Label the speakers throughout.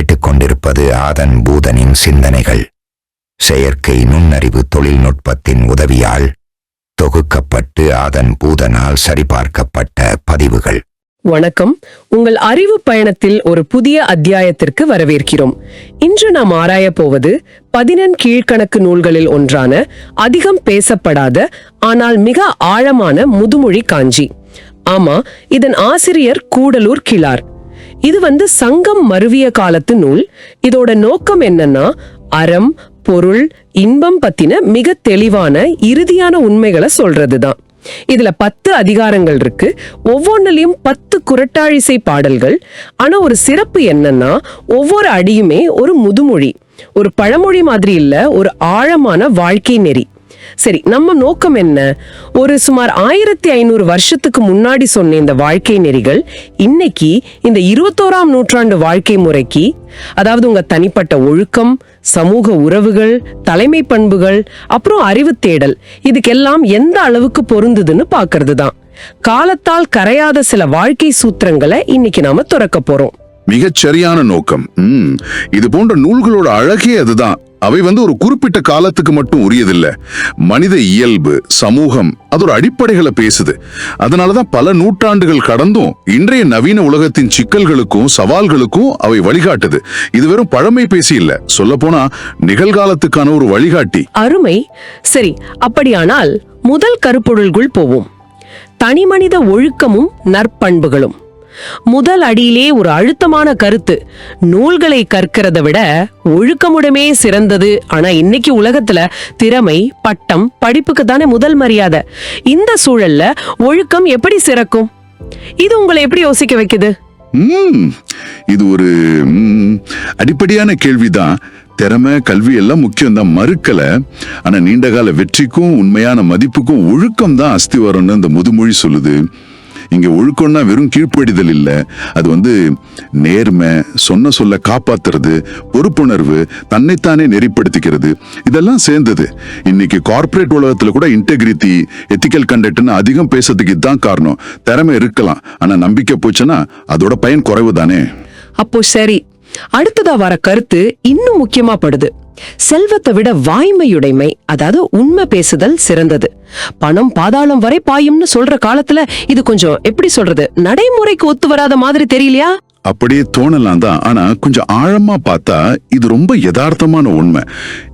Speaker 1: கேட்டுக்கொண்டிருப்பது ஆதன் பூதனின் சிந்தனைகள். செயற்கை நுண்ணறிவு தொழில்நுட்பத்தின் உதவியால் தொகுக்கப்பட்டு ஆதன் பூதனால் சரிபார்க்கப்பட்ட பதிவுகள்.
Speaker 2: வணக்கம். உங்கள் அறிவு பயணத்தில் ஒரு புதிய அத்தியாயத்திற்கு வரவேற்கிறோம். இன்று நாம் ஆராயப் போவது பதினெண் கீழ்கணக்கு நூல்களில் ஒன்றான அதிகம் பேசப்படாத ஆனால் மிக ஆழமான முதுமொழி காஞ்சி. ஆமா இதன் ஆசிரியர் கூடலூர் கிளார் இது வந்து சங்கம் மருவிய காலத்து நூல். இதோட நோக்கம் என்னன்னா அறம் பொருள் இன்பம் பத்தின மிக தெளிவான இறுதியான உண்மைகளை சொல்றதுதான். இதுல பத்து அதிகாரங்கள் இருக்கு. ஒவ்வொன்றிலையும் பத்து குரட்டாழிசை பாடல்கள். ஆனா ஒரு சிறப்பு என்னன்னா ஒவ்வொரு அடியுமே ஒரு முதுமொழி. ஒரு பழமொழி மாதிரி இல்ல ஒரு ஆழமான வாழ்க்கை நெறி. சரி நம்ம நோக்கம் என்ன? ஒரு சுமார் ஆயிரத்தி ஐநூறு வருஷத்துக்கு முன்னாடி சொன்ன இந்த வாழ்க்கை நெறிகள் இன்னைக்கு இந்த இருபத்தோராம் நூற்றாண்டு வாழ்க்கை முறைக்கு அதாவது உங்க தனிப்பட்ட ஒழுக்கம் சமூக உறவுகள் தலைமை பண்புகள் அப்புறம் அறிவு தேடல் இதுக்கெல்லாம் எந்த அளவுக்கு பொருந்துதுன்னு பாக்குறது தான். காலத்தால் கரையாத சில வாழ்க்கை சூத்திரங்களை இன்னைக்கு நாம துறக்க போறோம்.
Speaker 3: மிகச் சரியான நோக்கம் இது போன்ற நூல்களோட அழகே அதுதான். அவை வந்து ஒரு குறிப்பிட்ட காலத்துக்கு மட்டும் உரியதில்ல. மனித இயல்பு சமூகம் அதோட அடிப்படைகளை பேசுது. அதனாலதான் பல நூற்றாண்டுகள் கடந்தும் இன்றைய நவீன உலகத்தின் சிக்கல்களுக்கும் சவால்களுக்கும் அவை வழிகாட்டுது. இது வெறும் பழமை பேசி இல்ல. சொல்ல போனா நிகழ்காலத்துக்கான ஒரு வழிகாட்டி.
Speaker 2: அருமை. சரி அப்படியானால் முதல் கருப்பொருள்குள் போவோம். தனிமனித ஒழுக்கமும் நற்பண்புகளும். முதல் அடியிலே ஒரு அழுத்தமான கருத்து. நூல்களை கற்கிறத விட ஒழுக்கமுடமே சிறந்தது. ஆனா இன்னைக்கு உலகத்துல திறமை பட்டம் படிப்புக்கு தானே முதல் மரியாதை. இந்த சூழல்ல ஒழுக்கம் எப்படி சிறக்கும்? இது உங்களை எப்படி யோசிக்க வைக்குது?
Speaker 3: இது ஒரு அடிப்படையான கேள்விதான். திறமை கல்வி எல்லாம் முக்கியம் தான் மறுக்கல. ஆனா நீண்டகால வெற்றிக்கும் உண்மையான மதிப்புக்கும் ஒழுக்கம் தான் அஸ்திவாரம்னு இந்த முதுமொழி சொல்லுது. இங்கே ஒழுக்கம்னா வெறும் கீழ்ப்படிதல் இல்லை. அது வந்து நேர்மை சொன்ன சொல்ல காப்பாத்துறது பொறுப்புணர்வு தன்னைத்தானே நெறிப்படுத்திக்கிறது. இதெல்லாம் சேர்ந்தது. இன்னைக்கு கார்ப்பரேட் உலகத்தில் கூட இன்டெகிரிட்டி எத்திக்கல் கண்டக்ட்னு அதிகம் பேசுறதுக்கு இதுதான் காரணம். திறமை இருக்கலாம். ஆனால் நம்பிக்கை போச்சுன்னா அதோட பயன் குறைவு தானே
Speaker 2: அப்போ சரி. அடுத்ததா வர கருத்து இன்னும் முக்கியமா படுது. செல்வத்தை விட வாய்மையுடைமை அதாவது உண்மை பேசுதல் சிறந்தது. பணம் பாதாளம் வரை பாயும்னு சொல்ற காலத்துல இது கொஞ்சம் எப்படி சொல்றது? நடைமுறைக்கு ஒத்து வராத மாதிரி தெரியலையா?
Speaker 3: அப்படியே தோணலாம் தான். ஆனா கொஞ்சம் ஆழமா பார்த்தா இது ரொம்ப யதார்த்தமான உண்மை.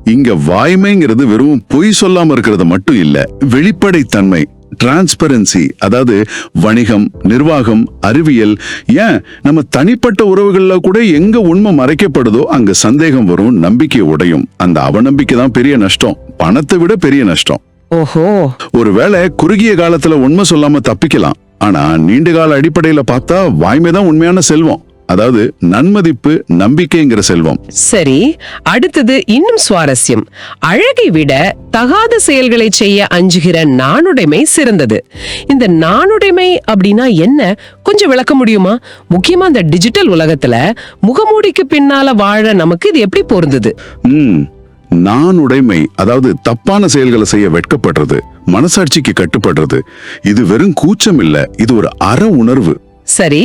Speaker 3: இங்க வாய்மைங்கிறது வெறும் பொய் சொல்லாம இருக்கிறது மட்டும் இல்ல வெளிப்படைத்தன்மை. டிரான்ஸ்பரன்சி அதாவது வணிகம் நிர்வாகம் அறிவியல் ஏன் நம்ம தனிப்பட்ட உறவுகள்ல கூட எங்க உண்மை மறைக்கப்படுதோ அங்க சந்தேகம் வரும் நம்பிக்கை உடையும். அந்த அவநம்பிக்கை தான் பெரிய நஷ்டம். பணத்தை விட பெரிய நஷ்டம்.
Speaker 2: ஓஹோ.
Speaker 3: ஒருவேளை குறுகிய காலத்துல உண்மை சொல்லாம தப்பிக்கலாம். ஆனா நீண்ட கால அடிப்படையில பார்த்தா வாய்மை தான் உண்மையான செல்வம். அதாவது நன்மதிப்பு நம்பிக்கைங்கிற செல்வம்.
Speaker 2: சரி அடுத்தது இன்னும் சுவாரஸ்யம். அழகை விட தகாத செயல்களை செய்ய அஞ்சுகிற நாணுடைமை சிறந்தது. இந்த நாணுடைமை அப்படின்னா என்ன? கொஞ்சம் விளக்க முடியுமா? முக்கியமா இந்த டிஜிட்டல் உலகத்துல முகமூடிக்கு பின்னால வாழ நமக்கு இது எப்படி பொருந்தது?
Speaker 3: ம் நான் உடைமை அதாவது தப்பான செயல்களை செய்ய வெட்கப்படுறது மனசாட்சிக்கு கட்டுப்படுறது இது வெறும் கூச்சம் இல்ல இது ஒரு அற உணர்வு.
Speaker 2: சரி.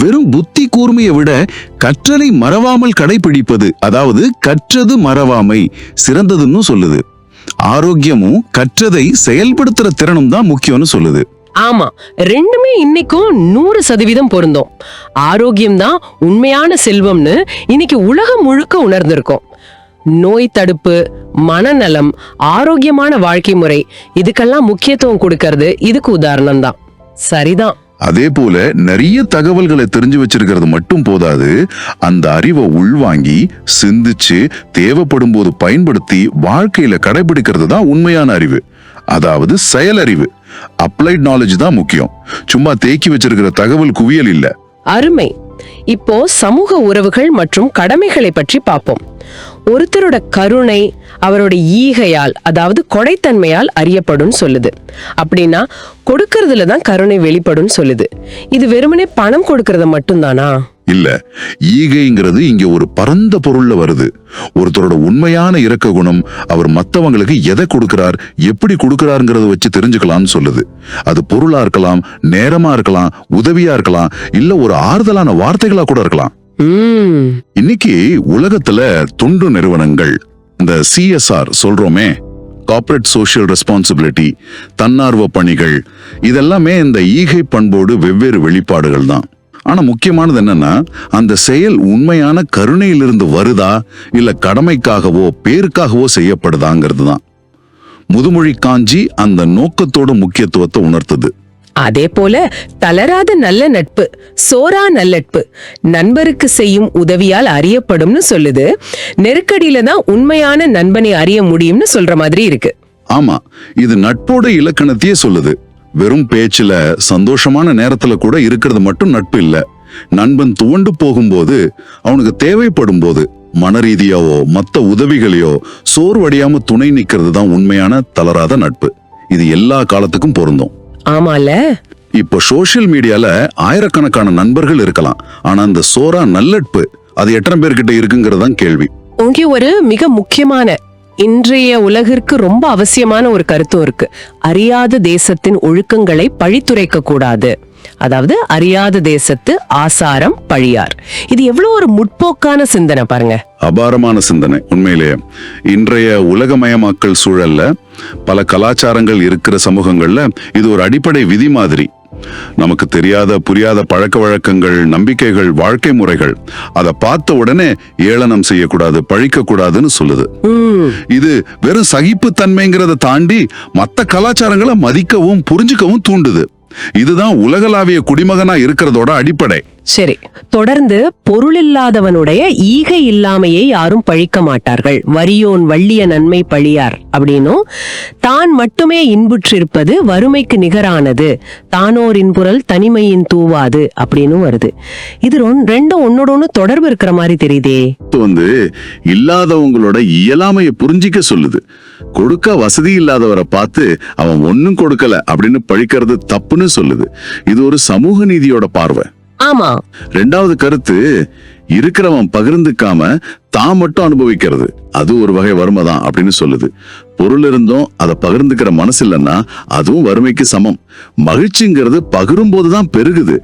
Speaker 3: வெறும் புத்தி கூர்மையை விட கற்றலை மறவாமல் கடைபிடிப்பது அதாவது கற்றது மறவாமை சிறந்ததுன்னு சொல்லுது. ஆரோக்கியமும் கற்றதை செயல்படுத்துற திறனும் தான் முக்கியம்னு சொல்லுது.
Speaker 2: ஆமா ரெண்டுமே இன்னைக்கும் நூறு சதவீதம் பொருந்தும். ஆரோக்கியம் தான் உண்மையான செல்வம்னு இன்னைக்கு உலகம் முழுக்க உணர்ந்திருக்கோம். நோய் தடுப்பு மனநலம் ஆரோக்கியமான வாழ்க்கை முறை இதுக்கெல்லாம் முக்கியத்துவம் கொடுக்கறது இதுக்கு உதாரணம் தான் சரிதான்.
Speaker 3: அதே போல நிறைய தகவல்களை தெரிஞ்சு வச்சிருக்கிறது மட்டும் போதாது அந்த அறிவை உள்வாங்கி சிந்திச்சு தேவைப்படும் போது பயன்படுத்தி வாழ்க்கையில கடைபிடிக்கிறது தான் உண்மையான அறிவு. அதாவது செயலறிவு அப்ளைட் நாலேஜ் தான் முக்கியம். சும்மா தேக்கி வச்சிருக்கிற தகவல் குவியல் இல்ல.
Speaker 2: அருமை. இப்போ சமூக உறவுகள் மற்றும் கடமைகளை பற்றி பார்ப்போம். ஒருத்தரோட கருணை அவரோட ஈகையால் அதாவது கொடைத்தன்மையால் அறியப்படும் சொல்லுது. அப்படின்னா கொடுக்கறதுல தான் கருணை வெளிப்படும் சொல்லுது. இது வெறுமனே பணம் கொடுக்கறது மட்டும்தானா?
Speaker 3: இல்ல ஈகைங்கிறது இங்க ஒரு பரந்த பொருள்ல வருது. ஒருத்தரோட உண்மையான இரக்க குணம் அவர் மத்தவங்களுக்கு எதை கொடுக்கிறார் எப்படி கொடுக்கிறாருங்கிறத வச்சு தெரிஞ்சுக்கலாம்னு சொல்லுது. அது பொருளா இருக்கலாம் நேரமா இருக்கலாம் உதவியா இருக்கலாம் இல்ல ஒரு ஆறுதலான வார்த்தைகளா கூட இருக்கலாம். இன்னைக்கு உலகத்துல தொண்டு நிறுவனங்கள் இந்த சிஎஸ்ஆர் சொல்றோமே கார்ப்பரேட் சோஷியல் ரெஸ்பான்சிபிலிட்டி தன்னார்வ பணிகள் இதெல்லாமே இந்த ஈகை பண்போடு வெவ்வேறு வெளிப்பாடுகள் தான். ஆனால் முக்கியமானது என்னன்னா அந்த செயல் உண்மையான கருணையிலிருந்து வருதா இல்லை கடமைக்காகவோ பேருக்காகவோ செய்யப்படுதாங்கிறது தான். முதுமொழி காஞ்சி அந்த நோக்கத்தோட முக்கியத்துவத்தை உணர்த்துது.
Speaker 2: அதே போல தளராத நல்ல நட்பு சோரா நல்லட்பு நண்பருக்கு செய்யும் உதவியால் அறியப்படும்னு சொல்லுது. நெருக்கடியில தான் உண்மையான நண்பனை அறிய முடியும்னு சொல்ற மாதிரி இருக்கு.
Speaker 3: ஆமா இது நட்போட இலக்கணத்தையே சொல்லுது. வெறும் பேச்சுல சந்தோஷமான நேரத்துல கூட இருக்கிறது மட்டும் நட்பு இல்ல. நண்பன் துவண்டு போகும்போது அவனுக்கு தேவைப்படும் போது மன ரீதியாவோ மற்ற உதவிகளையோ சோர்வடையாம துணை நிற்கிறது தான் உண்மையான தளராத நட்பு. இது எல்லா காலத்துக்கும் பொருந்தும்.
Speaker 2: ஆமால.
Speaker 3: இப்போ சோஷியல் மீடியால ஆயிரக்கணக்கான நண்பர்கள் இருக்கலாம். ஆனா அந்த சோரா நல்லட்பு அது எத்தனை பேர்கிட்ட இருக்குங்கிறது தான் கேள்வி.
Speaker 2: இங்கே ஒரு மிக முக்கியமான இன்றைய உலகிற்கு ரொம்ப அவசியமான ஒரு கருத்தும் இருக்கு. அறியாத தேசத்தின் ஒழுக்கங்களை பழித்துரைக்க கூடாது. அதாவது அறியாத தேசத்து ஆசாரம் பழியார். இது எவ்வளவு ஒரு முற்போக்கான சிந்தனை பாருங்க.
Speaker 3: அபாரமான சிந்தனை உண்மையிலேயே இன்றைய உலகமயமாக்கல் சூழல்ல பல கலாச்சாரங்கள் இருக்கிற சமூகங்கள்ல இது ஒரு அடிப்படை விதி மாதிரி. நமக்கு தெரியாத புரியாத பழக்க வழக்கங்கள் நம்பிக்கைகள் வாழ்க்கை முறைகள் அதை பார்த்த உடனே ஏளனம் செய்யக்கூடாது பழிக்க கூடாதுன்னு சொல்லுது இது வெறும் சகிப்புத்தன்மைங்கிறத தாண்டி மத்த கலாச்சாரங்களை மதிக்கவும் புரிஞ்சுக்கவும் தூண்டுது. இதுதான் உலகளாவிய குடிமகனா இருக்கிறதோட அடிப்படை.
Speaker 2: சரி. தொடர்ந்து பொருள் இல்லாதவனுடைய ஈகை இல்லாமையை யாரும் பழிக்க மாட்டார்கள். வரியோன் வள்ளிய நன்மை பழியார் அப்படின்னும் தான் மட்டுமே இன்புற்றிருப்பது வறுமைக்கு நிகரானது. தானோர் இன்புறல் தனிமையின் தூவாது அப்படின்னும் வருது. இது ரெண்டும் ஒன்னோட ஒண்ணு தொடர்பு இருக்கிற மாதிரி தெரியுதே.
Speaker 3: வந்து இல்லாதவங்களோட இயலாமையை புரிஞ்சிக்க சொல்லுது. கொடுக்க வசதி இல்லாதவரை பார்த்து அவன் ஒன்னும் கொடுக்கல அப்படின்னு பழிக்கிறது தப்புன்னு சொல்லுது. இது ஒரு சமூக நீதியோட பார்வை.
Speaker 2: ஆமா.
Speaker 3: ரெண்டாவது கருத்து இருக்கிறவன் பகிர்ந்துக்காம தான் மட்டும் அனுபவிக்கிறது. அது ஒரு வகை வறுமை தான் அப்படின்னு சொல்லுது. பொருள் இருந்தும் அதை பகிர்ந்துக்கிற மனசு இல்லைன்னா அதுவும் வறுமைக்கு சமம். மகிழ்ச்சிங்கிறது பகிரும் போதுதான் பெருகுது.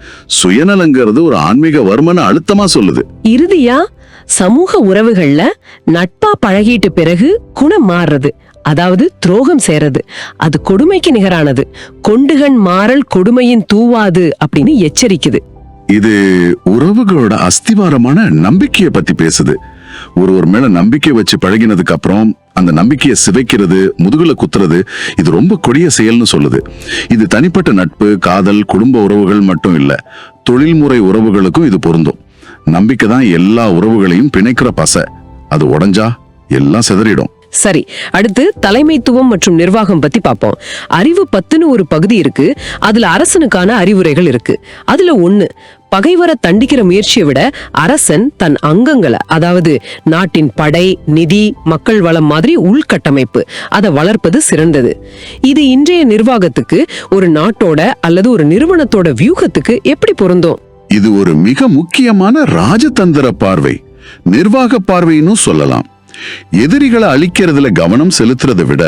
Speaker 3: சுயநலங்கிறது ஒரு ஆன்மீக வறுமைன்னு அழுத்தமா சொல்லுது.
Speaker 2: இறுதியா சமூக உறவுகள்ல நட்பா பழகிட்டு பிறகு குணம் மாறுறது. அதாவது துரோகம் சேரது அது கொடுமைக்கு நிகரானது. கொண்டுகண் மாறல் கொடுமையின் தூவாது அப்படின்னு எச்சரிக்குது.
Speaker 3: இது உறவுகளோட அஸ்திவாரமான நம்பிக்கையை பத்தி பேசுது. ஒருவர் மேல நம்பிக்கை வச்சு பழகினதுக்கு அப்புறம் அந்த நம்பிக்கையை சிதைக்கிறது முதுகுல குத்துறது இது ரொம்ப கொடிய செயல்னு சொல்லுது. இது தனிப்பட்ட நட்பு காதல் குடும்ப உறவுகள் மட்டும் இல்ல தொழில்முறை உறவுகளுக்கும் இது பொருந்தும். நம்பிக்கை தான் எல்லா உறவுகளையும் பிணைக்கிற பசை. அது உடஞ்சா எல்லாம் சிதறிடும்.
Speaker 2: சரி அடுத்து தலைமைத்துவம் மற்றும் நிர்வாகம் பத்தி பார்ப்போம் அறிவு பத்துன்னு ஒரு பகுதி இருக்கு அதுல அரசனுக்கான அறிவுரைகள் இருக்கு. அதுல ஒண்ணு பகைவரை தண்டிக்கிற முயற்சியை விட அரசன் தன் அங்கங்களை அதாவது நாட்டின் படை நிதி மக்கள் வளம் மாதிரி உள்கட்டமைப்பு அதை வளர்ப்பது சிறந்தது. இது இன்றைய நிர்வாகத்துக்கு ஒரு நாட்டோட அல்லது ஒரு நிறுவனத்தோட வியூகத்துக்கு எப்படி பொருந்தும்?
Speaker 3: இது ஒரு மிக முக்கியமான ராஜதந்திர பார்வை. நிர்வாக பார்வைன்னு சொல்லலாம். எதிரிகளை அழிக்கிறதுல கவனம் செலுத்துறதை விட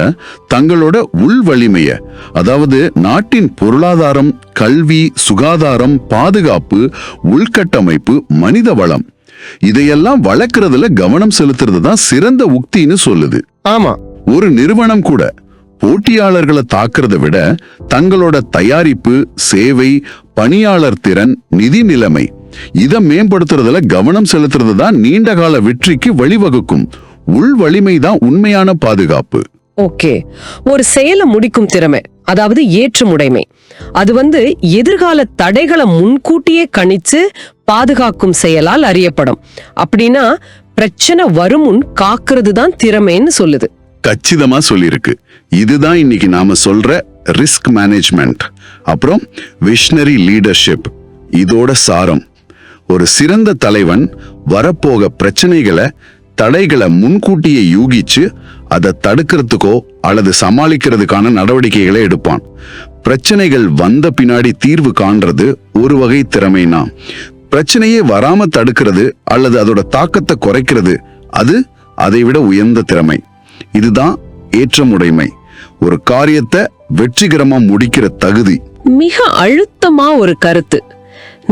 Speaker 3: தங்களோட உள் வலிமைய அதாவது நாட்டின் பொருளாதாரம் கல்வி சுகாதாரம் பாதுகாப்பு உள்கட்டமைப்பு மனித வளம் இதையெல்லாம் வளர்க்கறதுல கவனம் செலுத்துறது தான் சிறந்த உக்தின்னு சொல்லுது.
Speaker 2: ஆமா.
Speaker 3: ஒரு நிறுவனம் கூட போட்டியாளர்களை தாக்குறதை விட தங்களோட தயாரிப்பு சேவை பணியாளர் திறன் நிதி நிலைமை இத மேம்படுத்துறதுல கவனம் செலுத்துறது தான் நீண்ட கால வெற்றிக்கு வழிவகுக்கும். உள் வலிமை தான் உண்மையான பாதுகாப்பு.
Speaker 2: ஓகே. ஒரு செயலை முடிக்கும் திறமை அதாவது ஏற்றமுடைமை. அது வந்து எதிர்கால தடைகளை முன்கூட்டியே கணிச்சு பாதுகாக்கும் செயலால் அறியப்படும். அப்படின்னா பிரச்சனை வரும் முன் காக்கிறது தான் திறமைன்னு சொல்லுது.
Speaker 3: கச்சிதமா சொல்லியிருக்கு. இதுதான் இன்னைக்கு நாம சொல்ற ரிஸ்க் மேனேஜ்மெண்ட் அப்புறம் விஷனரி லீடர்ஷிப் இதோட சாரம். ஒரு சிறந்த தலைவன் வரப்போக பிரச்சனைகளை தடைகளை முன்கூட்டியே யூகிச்சு அதை தடுக்கிறதுக்கோ அல்லது சமாளிக்கிறதுக்கான நடவடிக்கைகளை எடுப்பான். பிரச்சனைகள் வந்த பின்னாடி தீர்வு காண்றது ஒரு வகை திறமைனா பிரச்சனையே வராம தடுக்கிறது அல்லது அதோட தாக்கத்தை குறைக்கிறது அது அதைவிட உயர்ந்த திறமை. இதுதான் ஏற்றமுடைமை. ஒரு காரியத்தை வெற்றிகரமா முடிக்கிற தகுதி.
Speaker 2: மிக அழுத்தமா ஒரு கருத்து.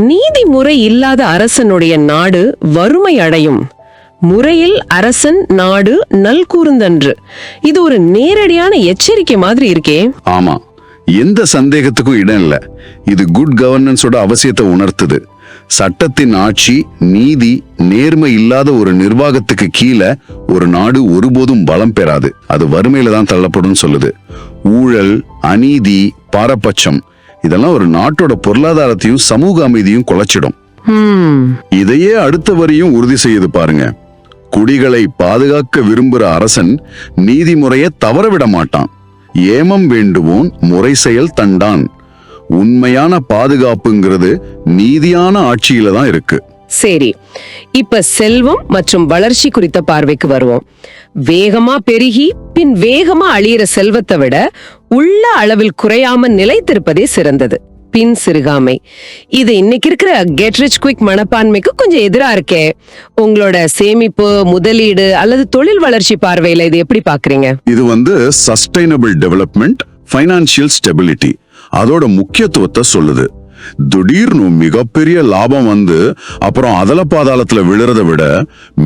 Speaker 2: நீதிமுறை இல்லாத அரசனுடைய நாடு வறுமை அடையும். முறையில் அரசன் நாடு நல் கூர்ந்தன்று. இது ஒரு நேரடியான எச்சரிக்கை மாதிரி இருக்கே.
Speaker 3: ஆமா எந்த சந்தேகத்துக்கும் இடம் இல்ல. இது குட் கவர்னன்ஸோட அவசியத்தை உணர்த்துது. சட்டத்தின் ஆட்சி நீதி நேர்மை இல்லாத ஒரு நிர்வாகத்துக்கு கீழே ஒரு நாடு ஒருபோதும் பலம் பெறாது. அது வறுமையில தான் தள்ளப்படும் சொல்லுது. ஊழல் அநீதி பாரபட்சம் இதெல்லாம் ஒரு நாட்டோட பொருளாதாரத்தையும் சமூக அமைதியும் குலைச்சிடும். இதையே அடுத்த வரியும் உறுதி செய்யுது பாருங்க. குடிகளை பாதுகாக்க விரும்புகிற அரசன் நீதிமுறையை தவறவிட மாட்டான் ஏமம் வேண்டுவோன் முறை செயல் தண்டான். உண்மையான பாதுகாப்புங்கிறது நீதியான ஆட்சியில தான் இருக்கு.
Speaker 2: சரி இப்ப செல்வம் மற்றும் வளர்ச்சி குறித்த பார்வைக்கு வருவோம். வேகமா பெருகி பின் வேகமா அழியிற செல்வத்தை விட உள்ள அளவில் குறையாம நிலைத்திருப்பதே சிறந்தது. பின் சிறுகாமை. இது இன்னைக்கு இருக்கிற கெட் ரிச் குயிக் மனப்பான்மைக்கு கொஞ்சம் எதிரா இருக்கே. உங்களோட சேமிப்பு முதலீடு அல்லது தொழில் வளர்ச்சி பார்வையில இது எப்படி பாக்குறீங்க
Speaker 3: இது வந்து சஸ்டைனபிள் டெவலப்மெண்ட் ஃபைனான்சியல் ஸ்டெபிலிட்டி அதோட முக்கியத்துவத்தை சொல்லுது. திடீர்னு மிகப்பெரிய லாபம் வந்து அப்புறம் அதல பாதாளத்துல விழுறதை விட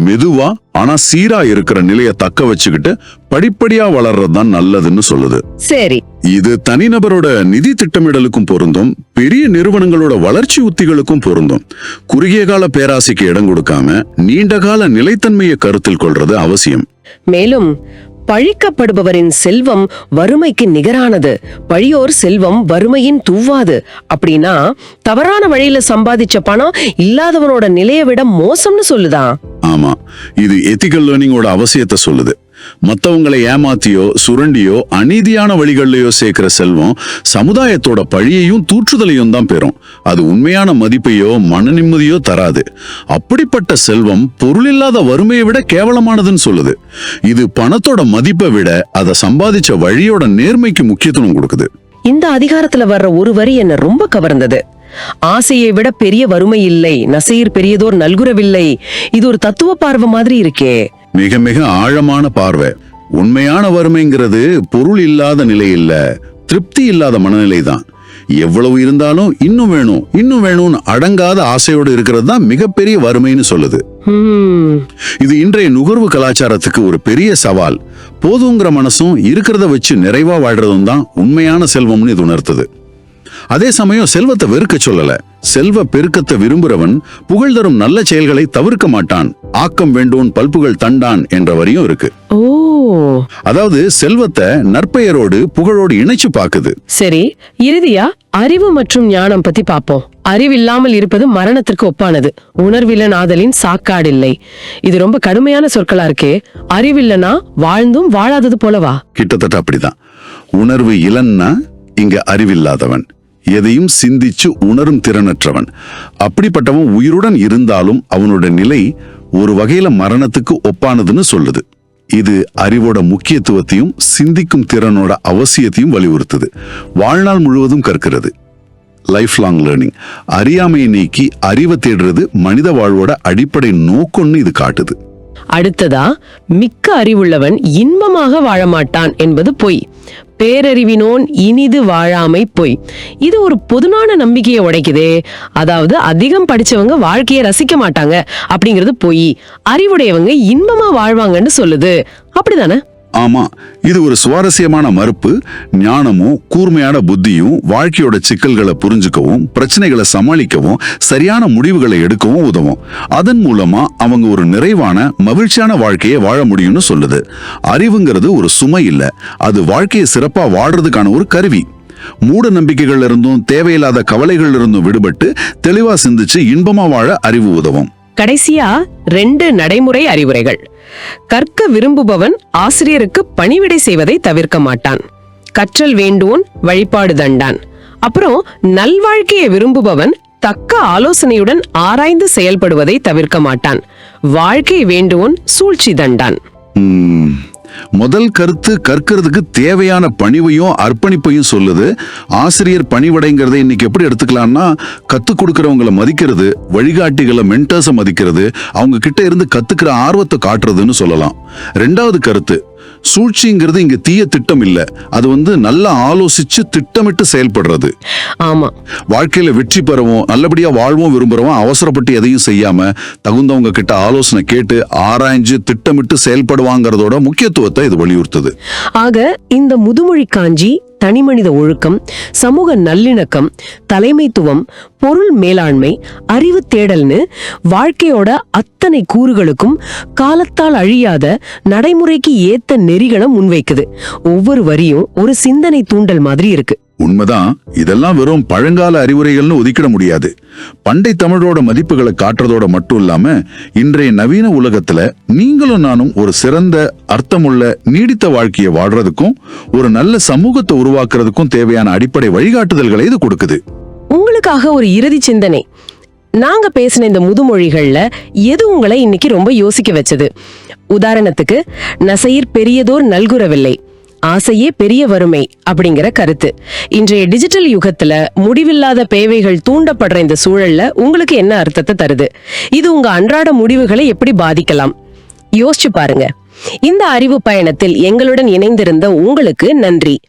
Speaker 3: மெதுவா ஆனா சீரா இருக்கிற நிலையை தக்க வச்சுக்கிட்டு படிப்படியா வளர்றது தான் நல்லதுன்னு சொல்லுது.
Speaker 2: சரி.
Speaker 3: இது தனிநபரோட நிதி திட்டமிடலுக்கும் பொருந்தும் பெரிய நிறுவனங்களோட வளர்ச்சி உத்திகளுக்கும் பொருந்தும். குறுகிய கால பேராசைக்கு இடம் கொடுக்காம நீண்ட கால நிலைத்தன்மையை கருத்தில் கொள்றது அவசியம்.
Speaker 2: மேலும் பழிக்கப்படுபவரின் செல்வம் வறுமைக்கு நிகரானது. பழியோர் செல்வம் வறுமையின் தூவாது. அப்படின்னா தவறான வழியில சம்பாதிச்ச பணம் இல்லாதவனோட நிலையை விட மோசம்னு சொல்லுதான்
Speaker 3: ஆமா. இது எத்திக்கல் லேர்னிங்கோட அவசியத்தை சொல்லுது. மற்றவங்களை ஏமாத்தியோ சுரண்டியோ அநீதியான வழிகள்லயோ சேர்க்கிற செல்வம் சமுதாயத்தோட பழியையும் தூற்றுதலையும் தான் பெறும். அது உண்மையான மதிப்பையோ மன நிம்மதியோ தராது. அப்படிப்பட்ட செல்வம் பொருள் இல்லாத வறுமையை விட கேவலமானதுன்னு சொல்லுது. இது பணத்தோட மதிப்பை விட அதை சம்பாதிச்ச வழியோட நேர்மைக்கு முக்கியத்துவம் கொடுக்குது.
Speaker 2: இந்த அதிகாரத்துல வர்ற ஒரு வரி என்ன ரொம்ப கவர்ந்தது. ஆசையை விட பெரிய வறுமை இல்லை நசையர் பெரியதோர் நல்குறவில்லை. இது ஒரு தத்துவ பார்வை மாதிரி இருக்கே.
Speaker 3: மிக மிக ஆழமான பார்வை. உண்மையான வறுமைங்கிறது பொருள் இல்லாத நிலை இல்ல திருப்தி இல்லாத மனநிலை தான். எவ்வளவு இருந்தாலும் இன்னும் வேணும் இன்னும் வேணும்னு அடங்காத ஆசையோடு இருக்கிறது தான் மிகப்பெரிய வறுமைன்னு சொல்லுது. இது இன்றைய நுகர்வு கலாச்சாரத்துக்கு ஒரு பெரிய சவால். போதுங்கிற மனசும் இருக்கிறத வச்சு நிறைவா வாழ்றதும் தான் உண்மையான செல்வம்னு இது உணர்த்துது. அதே சமயம் செல்வத்தை வெறுக்க சொல்லல. செல்வ பெருக்கத்தை விரும்புறவன் புகழ் தரும் நல்ல செயல்களை தவிர்க்க மாட்டான். ஆக்கம் வேண்டோன் பல்புகள் தண்டான் என்ற வரியும் இருக்கு.
Speaker 2: ஓ.
Speaker 3: அதாவது செல்வத்தை நற்பெயரோடு புகழோடு இணைச்சு பாக்குது.
Speaker 2: சரி இறுதியா அறிவு மற்றும் ஞானம் பத்தி பாப்போம். அறிவில்லாமல் இருப்பது மரணத்திற்கு ஒப்பானது. உணர்வில்லன் ஆதலின் சாக்காடில்லை. இது ரொம்ப கடுமையான சொற்களா இருக்கே. அறிவில்லனா வாழ்ந்தும் வாழாதது போலவா?
Speaker 3: கிட்டத்தட்ட அப்படிதான். உணர்வு இளன்னா இங்க அறிவில்லாதவன். எதையும் சிந்திச்சு உணரும் திறனற்றவன். அப்படிப்பட்டவன் உயிருடன் இருந்தாலும் அவனோட நிலை ஒரு வகையில மரணத்துக்கு ஒப்பானதுன்னு சொல்லுது. இது அறிவோட முக்கியத்துவத்தையும் சிந்திக்கும் திறனோட அவசியத்தையும் வலியுறுத்துது. வாழ்நாள் முழுவதும் கற்கிறது. லைஃப் லாங் லேர்னிங் அறியாமையை நீக்கி அறிவை தேடுறது மனித வாழ்வோட அடிப்படை நோக்கம்னு இது காட்டுது.
Speaker 2: அடுத்ததா மிக்க அறிவுள்ளவன் இன்பமாக வாழமாட்டான் என்பது பொய். பேரறிவினோன் இனிது வாழாமை பொய். இது ஒரு பொதுவான நம்பிக்கையை உடைக்குதே. அதாவது அதிகம் படிச்சவங்க வாழ்க்கையை ரசிக்க மாட்டாங்க. அப்படிங்கிறது பொய். அறிவுடையவங்க இன்பமா வாழ்வாங்கன்னு சொல்லுது. அப்படிதானே?
Speaker 3: ஆமா இது ஒரு சுவாரஸ்யமான மறுப்பு. ஞானமும் கூர்மையான புத்தியும் வாழ்க்கையோட சிக்கல்களை புரிஞ்சுக்கவும் பிரச்சனைகளை சமாளிக்கவும் சரியான முடிவுகளை எடுக்கவும் உதவும். அதன் மூலமா அவங்க ஒரு நிறைவான மகிழ்ச்சியான வாழ்க்கையை வாழ முடியும்னு சொல்லுது. அறிவுங்கிறது ஒரு சுமை இல்லை அது வாழ்க்கையை சிறப்பா வாழ்றதுக்கான ஒரு கருவி. மூட நம்பிக்கைகள் இருந்தும் தேவையில்லாத கவலைகள் இருந்தும் விடுபட்டு தெளிவா சிந்திச்சு இன்பமா வாழ அறிவு உதவும்.
Speaker 2: கடைசியா ரெண்டு நடைமுறை அறிவுரைகள். கற்க விரும்புபவன் ஆசிரியருக்கு பணிவிடை செய்வதை தவிர்க்க மாட்டான். கற்றல் வேண்டுவோன் வழிபாடு தண்டான். அப்புறம் நல்வாழ்க்கையை விரும்புபவன் தக்க ஆலோசனையுடன் ஆராய்ந்து செயல்படுவதை தவிர்க்க மாட்டான். வாழ்க்கை வேண்டுவோன் சூழ்ச்சி தண்டான்.
Speaker 3: முதல் கருத்து கற்கிறதுக்கு தேவையான பணிவையும் அர்ப்பணிப்பையும் சொல்லுது. ஆசிரியர் பணிவடைங்கிறதை இன்னைக்கு எப்படி எடுத்துக்கலாம்னா கற்றுக் கொடுக்கறவங்கள மதிக்கிறது வழிகாட்டிகளை மென்டர்ஸை மதிக்கிறது அவங்க கிட்ட இருந்து கத்துக்கிற ஆர்வத்தை காட்டுறதுன்னு சொல்லலாம். ரெண்டாவது கருத்து சூழ்ச்சிங்கிறது இங்க தீய திட்டம் இல்ல அது வந்து நல்லா ஆலோசிச்சு திட்டமிட்டு செயல்படுறது.
Speaker 2: ஆமா.
Speaker 3: வாழ்க்கையில வெற்றி பெறவும் நல்லபடியா வாழ்வும் விரும்புறவன் அவசரப்பட்டு எதையும் செய்யாம தகுந்தவங்க கிட்ட ஆலோசனை கேட்டு ஆராய்ஞ்சு திட்டமிட்டு செயல்படுவாங்கிறதோட முக்கியத்துவத்தை இது வலியுறுத்துது.
Speaker 2: ஆக இந்த முதுமொழி காஞ்சி தனிமனித ஒழுக்கம் சமூக நல்லிணக்கம் தலைமைத்துவம் பொருள் மேலாண்மை அறிவு தேடல்னு வாழ்க்கையோட அத்தனை கூறுகளுக்கும் காலத்தால் அழியாத நடைமுறைக்கு ஏத்த நெறிகளை முன்வைக்குது. ஒவ்வொரு வரியும் ஒரு சிந்தனை தூண்டல் மாதிரி இருக்கு.
Speaker 3: உண்மைதான் இதெல்லாம் வெறும் பழங்கால அறிவுரைகள்னு ஒதுக்கிட முடியாது. பண்டை தமிழோட மதிப்புகளை காட்டுறதோட மட்டும் இல்லாம இன்றைய நவீன உலகத்துல நீங்களும் நானும் ஒரு சிறந்த அர்த்தமுள்ள நீடித்த வாழ்க்கையை வாழ்றதுக்கும் ஒரு நல்ல சமூகத்தை உருவாக்குறதுக்கும் தேவையான அடிப்படை வழிகாட்டுதல்களை இது கொடுக்குது.
Speaker 2: உங்களுக்காக ஒரு இறுதி சிந்தனை. நாங்க பேசின இந்த முதுமொழிகள்ல எது உங்களை இன்னைக்கு ரொம்ப யோசிக்க வச்சது? உதாரணத்துக்கு நசையிர் பெரியதோர் நல்குறவில்லை. ஆசையே பெரிய வறுமை அப்படிங்கிற கருத்து. இன்றைய டிஜிட்டல் யுகத்துல முடிவில்லாத பேவைகள் தூண்டப்படுற இந்த சூழல்ல உங்களுக்கு என்ன அர்த்தத்தை தருது? இது உங்க அன்றாட முடிவுகளை எப்படி பாதிக்கலாம்? யோசிச்சு பாருங்க. இந்த அறிவு பயணத்தில் எங்களுடன் இணைந்திருந்த உங்களுக்கு நன்றி.